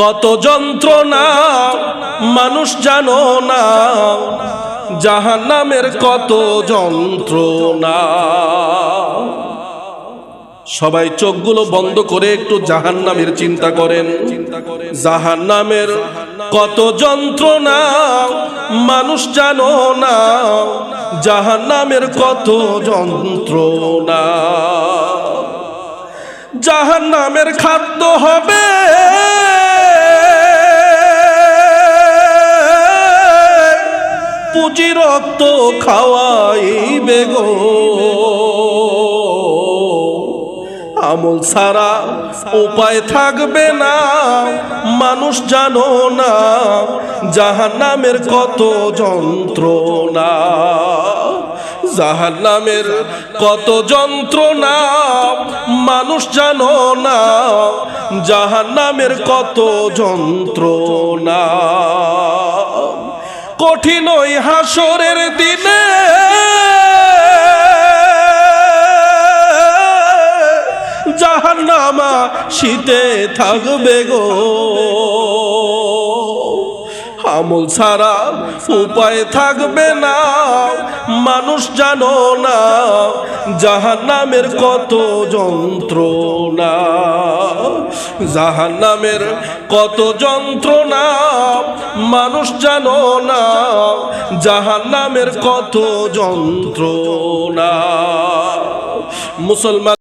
কত যন্ত্রণা মানুষ জানো না জাহান নামের কত যন্ত্রণা। সবাই চোখগুলো বন্ধ করে একটু জাহান নামের চিন্তা করেন। জাহান নামের কত যন্ত্রণা মানুষ জানো না জাহান নামের কত যন্ত্রণা। জাহান নামের খাদ্য হবে। পুঁজি রক্ত খাওয়াইবে গো। আমল সারা উপায় থাকবে না, মানুষ জানো না জাহান নামের কত যন্ত্রণা। জাহান নামের কত যন্ত্রণা, মানুষ জানো না জাহান নামের কত যন্ত্রণা। কঠিন ওই হাসরের দিনে জাহান্নামা শীতে থাকবে গো। আমল ছাড়া উপায় থাকবে না মানুষ জানো না জাহান নামের কত যন্ত্রণা জাহান নামের কত যন্ত্রণা, মানুষ জানো না জাহান নামের কত যন্ত্রণা। মুসলমান